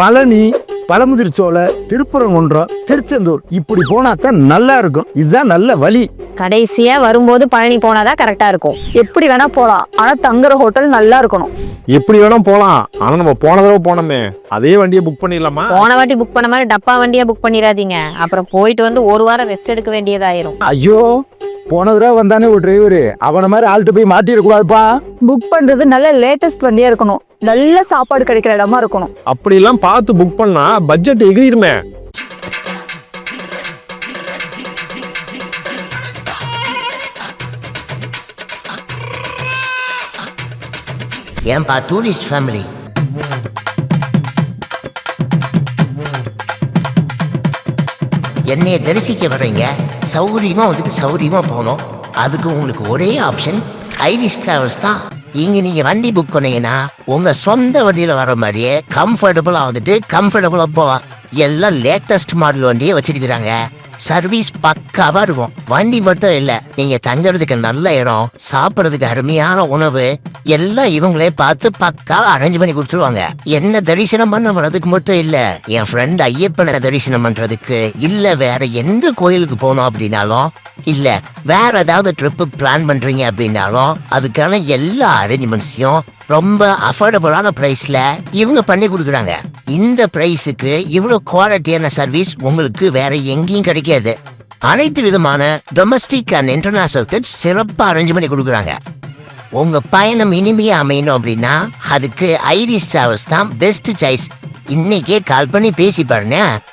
பழனி பழமுதிர்ச்சோலை திருப்பரங்குன்றம் திருச்செந்தூர். இப்படி போனா தான் நல்லா இருக்கும். இதுதான் நல்ல வழி. கடைசியா வரும்போது பழனி போனாதான் கரெக்டா இருக்கும். எப்படி வேணா போலாம். ஆனா தங்குற ஹோட்டல் நல்லா இருக்கணும். எப்படி வேணா போலாம். ஆனா நம்ம போன தடவை போனோமே. அதே வண்டியை புக் பண்ணிடலாமா? போன வாட்டி புக் பண்ண மாதிரி டப்பா வண்டியா புக் பண்ணிடாதீங்க. அப்புறம் போயிட்டு வந்து ஒரு வாரம் ரெஸ்ட் எடுக்க வேண்டியதாயிரும். ஐயோ. போன தடவை வந்தானே ஒரு டிரைவரு அவனை மாதிரி ஆள்கிட்ட போய் மாட்டிடக்கூடாதுப்பா புக் பண்றது நல்ல லேட்டஸ்ட் வண்டியா இருக்கணும். நல்ல சாப்பாடு கிடைக்கிற இடமா இருக்கணும். அப்படிலாம் பார்த்து புக் பண்ணா பட்ஜெட் எகிருமே ஏன்பா டூரிஸ்ட் ஃபேமிலி என்னைய தரிசிக்க வர்றீங்க? சௌகரியமாக வந்துட்டு சௌகரியமாக போகணும். அதுக்கு உங்களுக்கு ஒரே ஆப்ஷன் ஐரிஸ் டிராவல்ஸ் தான். இங்கே நீங்கள் வண்டி புக் பண்ணீங்கன்னா உங்கள் சொந்த வண்டியில் வர மாதிரியே கம்ஃபர்டபுளாக வந்துட்டு கம்ஃபர்டபுளாக போகலாம் எல்லாம் லேட்டஸ்ட் மாடல் வண்டியே வச்சிருக்கிறாங்க. சர்வீஸ் பக்காவா இருக்கும் வண்டி மட்டும் இல்ல நீங்க தங்குறதுக்கு நல்ல இடம் சாப்பிடறதுக்கு அருமையான உணவு எல்லாம் இவங்களே பார்த்து பக்காவா அரேஞ்ச் பண்ணி கொடுத்துருவாங்க. என்ன தரிசனம் பண்ண வர்றதுக்கு மட்டும் இல்ல என் ஃப்ரெண்ட் ஐயப்பனை தரிசனம் பண்றதுக்கு இல்ல வேற எந்த கோயிலுக்கு போகணும் அப்படின்னாலும் இல்ல வேற ஏதாவது ட்ரிப்பு பிளான் பண்றீங்க அப்படின்னாலும் அதுக்கான எல்லா அரேஞ்ச்மெண்ட்ஸையும் ரொம்ப அஃபோர்டபுளான பிரைஸ்ல இவங்க பண்ணி கொடுக்குறாங்க. இந்த பிரைஸுக்கு இவ்வளவு குவாலிட்டியான சர்வீஸ் உங்களுக்கு வேற எங்கேயும் கிடைக்காது. அனைத்து விதமான டொமஸ்டிக் அண்ட் இன்டர்நேஷனல் டிப்ஸ் சிறப்பாக அரேஞ்ச் பண்ணி கொடுக்குறாங்க. உங்க பயணம் இனிமையா அமையணும் அப்படின்னா அதுக்கு ஐரிஸ் டிராவல்ஸ் தான் பெஸ்ட் சாய்ஸ் இன்னைக்கே கால் பண்ணி பேசி பாருங்க.